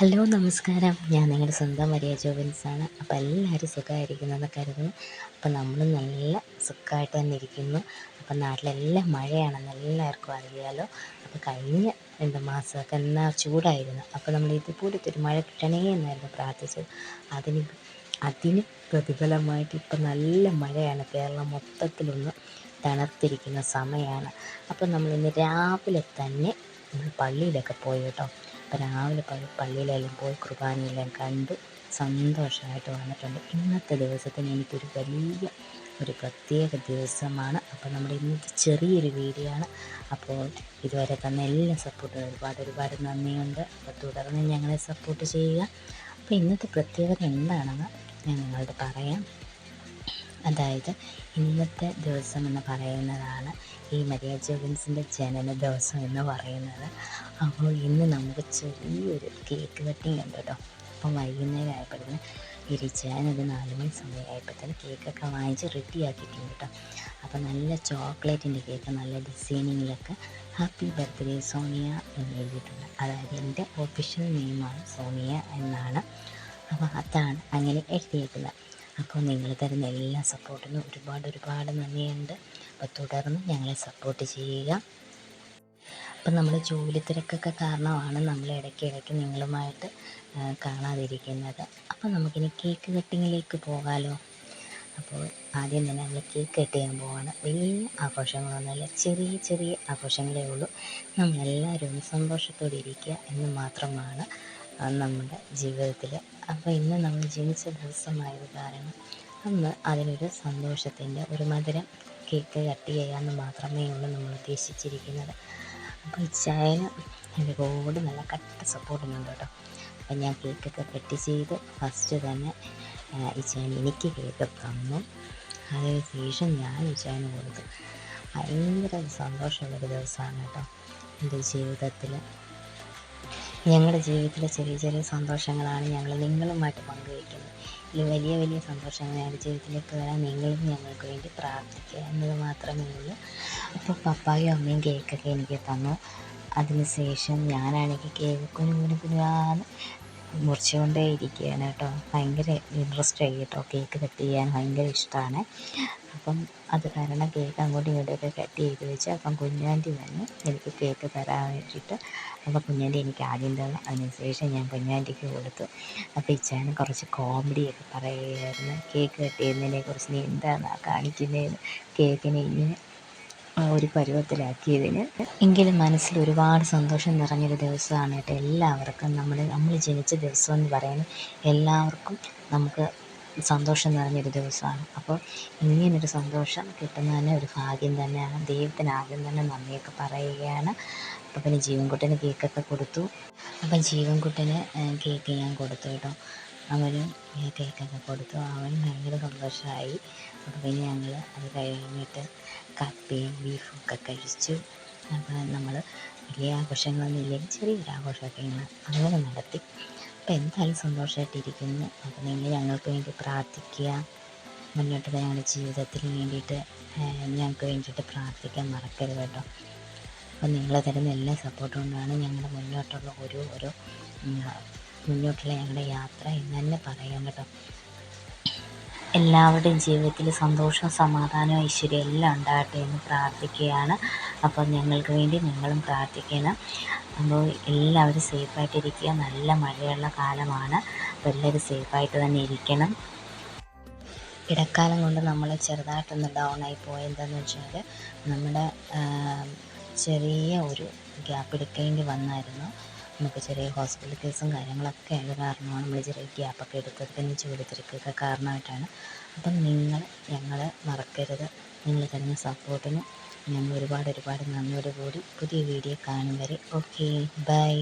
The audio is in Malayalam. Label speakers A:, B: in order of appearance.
A: ഹലോ നമസ്കാരം. ഞാൻ നിങ്ങളുടെ സ്വന്തം മരിയ ജോബിൻസാണ്. അപ്പോൾ എല്ലാവരും സുഖമായിരിക്കുന്നതെന്ന് കരുതുന്നു. അപ്പോൾ നമ്മൾ നല്ല സുഖമായിട്ട് തന്നെ ഇരിക്കുന്നു. അപ്പം നാട്ടിലെല്ലാം മഴയാണെന്ന് എല്ലാവർക്കും അറിയാലോ. അപ്പോൾ കഴിഞ്ഞ രണ്ട് മാസമൊക്കെ എന്നാ ചൂടായിരുന്നു. അപ്പോൾ നമ്മൾ ഇതുപോലത്തെ ഒരു മഴ കിട്ടണേ എന്നായിരുന്നു പ്രാർത്ഥിച്ചത്. അതിന് അതിന് പ്രതിഫലമായിട്ട് ഇപ്പം നല്ല മഴയാണ്. കേരളം മൊത്തത്തിലൊന്ന് തണുത്തിരിക്കുന്ന സമയമാണ്. അപ്പോൾ നമ്മൾ ഇന്ന് രാവിലെ തന്നെ നമ്മൾ പള്ളിയിലൊക്കെ പോയി കേട്ടോ. അപ്പോൾ രാവിലെ പള്ളിയിലെല്ലാം പോയി കുർബാനയെല്ലാം കണ്ട് സന്തോഷമായിട്ട് വന്നിട്ടുണ്ട്. ഇന്നത്തെ ദിവസത്തിന് എനിക്കൊരു വലിയ ഒരു പ്രത്യേക ദിവസമാണ്. അപ്പോൾ നമ്മുടെ ഇന്നത്തെ ചെറിയൊരു വീഡിയോ ആണ്. അപ്പോൾ ഇതുവരെ തന്നെ എല്ലാ സപ്പോർട്ടും ഒരുപാട് ഒരുപാട് നന്ദിയുണ്ട്. അപ്പോൾ തുടർന്ന് ഞങ്ങളെ സപ്പോർട്ട് ചെയ്യുക. അപ്പോൾ ഇന്നത്തെ പ്രത്യേകത എന്താണെന്ന് ഞാൻ നിങ്ങളോട് പറയാം. അതായത് ഇന്നത്തെ ദിവസം എന്ന് പറയുന്നതാണ് ഈ മരിയ ജോഗൻസിന്റെ ജനന ദിവസം എന്ന് പറയുന്നത്. അപ്പോൾ ഇന്ന് നമുക്ക് ചെറിയൊരു കേക്ക് കട്ടിങ് ഉണ്ട് കേട്ടോ അപ്പം വൈകുന്നേരം ആയപ്പോഴത്തേന് ഇരിച്ചാനൊരു നാല് മണി സമയമായപ്പോഴത്തേന് കേക്കൊക്കെ വാങ്ങിച്ച് റെഡി ആക്കിയിട്ടുണ്ട് കേട്ടോ. അപ്പോൾ നല്ല ചോക്ലേറ്റിന്റെ കേക്ക് നല്ല ഡിസൈനിങ്ങിലൊക്കെ ഹാപ്പി ബർത്ത്ഡേ സോണിയ എന്ന് എഴുതിയിട്ടുണ്ട്. അതായത് എന്റെ ഒഫീഷ്യൽ നെയിമാണ് സോണിയ എന്നാണ്. അപ്പോൾ അതാണ് അങ്ങനെ എഴുതിയേക്കുന്നത്. അപ്പോൾ നിങ്ങൾ തരുന്ന എല്ലാ സപ്പോർട്ടിനും ഒരുപാട് ഒരുപാട് നന്ദിയുണ്ട്. അപ്പോൾ തുടർന്ന് ഞങ്ങളെ സപ്പോർട്ട് ചെയ്യുക. അപ്പം നമ്മൾ ജോലി തിരക്കൊക്കെ കാരണമാണ് നമ്മൾ ഇടയ്ക്ക് ഇടയ്ക്ക് നിങ്ങളുമായിട്ട് കാണാതിരിക്കുന്നത്. അപ്പം നമുക്കിനി കേക്ക് കട്ടിങ്ങിലേക്ക് പോകാമല്ലോ അപ്പോൾ ആദ്യം തന്നെ നമ്മൾ കേക്ക് കട്ട് ചെയ്യാൻ പോവാണ്. വലിയ ആഘോഷങ്ങളൊന്നുമില്ല. ചെറിയ ചെറിയ ആഘോഷങ്ങളേ ഉള്ളൂ. നമ്മളെല്ലാവരും സന്തോഷത്തോടെ ഇരിക്കുക എന്ന് മാത്രമാണ് നമ്മുടെ ജീവിതത്തിൽ അപ്പോൾ ഇന്ന് നമ്മൾ ജനിച്ച ദിവസമായത് കാരണം അന്ന് അതിനൊരു സന്തോഷത്തിന്റെ ഒരു മധുരം കേക്ക് കട്ട് ചെയ്യാമെന്ന് മാത്രമേ ഉള്ളൂ നമ്മൾ ഉദ്ദേശിച്ചിരിക്കുന്നത്. അപ്പോൾ ഇച്ചായന് ഒരുപാട് നല്ല കട്ട സപ്പോർട്ടുന്നുണ്ട് കേട്ടോ. അപ്പം ഞാൻ കേക്കൊക്കെ കട്ട് ചെയ്ത് ഫസ്റ്റ് തന്നെ ഇച്ചായൻ എനിക്ക് കേക്ക് തന്നു. അതിന് ശേഷം ഞാൻ ഇച്ചായന് കൊടുത്തു. ഭയങ്കര സന്തോഷമുള്ളൊരു ദിവസമാണ് കേട്ടോ എന്റെ ജീവിതത്തിൽ ഞങ്ങളുടെ ജീവിതത്തിലെ ചെറിയ ചെറിയ സന്തോഷങ്ങളാണ് ഞങ്ങൾ നിങ്ങളുമായിട്ട് പങ്കുവയ്ക്കുന്നത്. ഈ വലിയ വലിയ സന്തോഷങ്ങൾ ഞങ്ങളുടെ ജീവിതത്തിലേക്ക് വരാൻ നിങ്ങളും ഞങ്ങൾക്ക് വേണ്ടി പ്രാർത്ഥിക്കുക എന്നത് മാത്രമേ ഉള്ളൂ. അപ്പോൾ പപ്പായും അമ്മയും കേക്കൊക്കെ എനിക്ക് തന്നു. അതിനുശേഷം ഞാനാണെങ്കിൽ കേക്ക് കുനു കുനു കുഞ്ഞാന്ന് മുറിച്ചുകൊണ്ടേ ഇരിക്കുകയാണ് കേട്ടോ. ഭയങ്കര ഇൻട്രസ്റ്റ് ആയി കേട്ടോ കേക്ക് കട്ട് ചെയ്യാൻ ഭയങ്കര ഇഷ്ടമാണ് അപ്പം അത് കാരണം കേക്ക് അങ്ങോട്ടും ഇങ്ങോട്ടുമൊക്കെ കട്ട് ചെയ്ത് വെച്ച് അപ്പം കുഞ്ഞാന്റി വന്ന് എനിക്ക് കേക്ക് തരാൻ വേണ്ടിയിട്ട് അപ്പോൾ കുഞ്ഞാണ്ടി എനിക്ക് ആദ്യം തന്നു. അതിനുശേഷം ഞാൻ കുഞ്ഞാണ്ടിക്ക് കൊടുത്തു. അപ്പോൾ ഇച്ചാൻ കുറച്ച് കോമഡി ഒക്കെ പറയുമായിരുന്നു. കേക്ക് കട്ട് ചെയ്യുന്നതിനെ കുറിച്ച് നീ എന്താണ് കാണിക്കുന്നതെന്ന് കേക്കിനെ ഇങ്ങനെ ഒരു പരുവത്തിലാക്കിയതിന്. എങ്കിലും മനസ്സിൽ ഒരുപാട് സന്തോഷം നിറഞ്ഞൊരു ദിവസമാണ് കേട്ടോ. എല്ലാവർക്കും നമ്മൾ നമ്മൾ ജനിച്ച ദിവസം എന്ന് പറയുന്നത് എല്ലാവർക്കും നമുക്ക് സന്തോഷം നിറഞ്ഞൊരു ദിവസമാണ്. അപ്പോൾ ഇങ്ങനൊരു സന്തോഷം കിട്ടുന്നതന്നെ ഒരു ഭാഗ്യം തന്നെയാണ്. ദൈവത്തിന് ആദ്യം തന്നെ നന്ദിയൊക്കെ പറയുകയാണ്. അപ്പോൾ പിന്നെ ജീവൻകുട്ടന് കേക്കൊക്കെ കൊടുത്തു. അപ്പം ജീവൻകുട്ടന് കേക്ക് ഞാൻ കൊടുത്തു കേട്ടോ. അവനും കേക്കൊക്കെ കൊടുത്തു. അവൻ ഭയങ്കര സന്തോഷമായി പിന്നെ ഞങ്ങൾ അത് കഴിഞ്ഞിട്ട് കപ്പയും ബീഫും ഒക്കെ കഴിച്ചു. അപ്പോൾ നമ്മൾ വലിയ ആഘോഷങ്ങളൊന്നും ഇല്ലെങ്കിൽ ചെറിയൊരു ആഘോഷമൊക്കെ ഇങ്ങനെ അങ്ങനെ നടത്തി. അപ്പോൾ എന്തായാലും സന്തോഷമായിട്ടിരിക്കുന്നു അപ്പോൾ നിങ്ങൾ ഞങ്ങൾക്ക് വേണ്ടി പ്രാർത്ഥിക്കുക. മുന്നോട്ട് ഞങ്ങളുടെ ജീവിതത്തിന് വേണ്ടിയിട്ട് ഞങ്ങൾക്ക് വേണ്ടിയിട്ട് പ്രാർത്ഥിക്കാൻ മറക്കരുത് കേട്ടോ. അപ്പോൾ നിങ്ങൾ തരുന്ന എല്ലാ സപ്പോർട്ടും കൊണ്ടാണ് ഞങ്ങളുടെ മുന്നോട്ടുള്ള ഓരോ ഓരോ മുന്നോട്ടുള്ള ഞങ്ങളുടെ യാത്ര എന്ന് തന്നെ പറയാം കേട്ടോ. എല്ലാവരുടെയും ജീവിതത്തിൽ സന്തോഷവും സമാധാനവും ഐശ്വര്യം എല്ലാം ഉണ്ടാകട്ടെ എന്ന് പ്രാർത്ഥിക്കുകയാണ്. അപ്പോൾ ഞങ്ങൾക്ക് വേണ്ടി നിങ്ങളും പ്രാർത്ഥിക്കണം. അപ്പോൾ എല്ലാവരും സേഫായിട്ടിരിക്കുക. നല്ല മഴയുള്ള കാലമാണ്. അപ്പോൾ എല്ലാവരും സേഫായിട്ട് തന്നെ ഇരിക്കണം. ഇടക്കാലം കൊണ്ട് നമ്മൾ ചെറുതായിട്ടൊന്ന് ഡൗൺ ആയി പോയെന്താന്ന് വെച്ചാൽ നമ്മുടെ ചെറിയ ഒരു ഗ്യാപ്പ് എടുക്കേണ്ടി വന്നായിരുന്നു. നമുക്ക് ചെറിയ ഹോസ്പിറ്റൽ കേസും കാര്യങ്ങളൊക്കെ ആയത് കാരണമാണ് നമ്മൾ ചെറിയ ഗ്യാപ്പൊക്കെ എടുത്തത്. പിന്നെ ജോലി തിരക്കൊക്കെ കാരണമായിട്ടാണ്. അപ്പം നിങ്ങൾ ഞങ്ങളെ മറക്കരുത്. നിങ്ങൾ തരുന്ന സപ്പോർട്ടിന് ഞങ്ങൾ ഒരുപാട് ഒരുപാട് നന്ദിയോടുകൂടി പുതിയ വീഡിയോ കാണും വരെ. Okay bye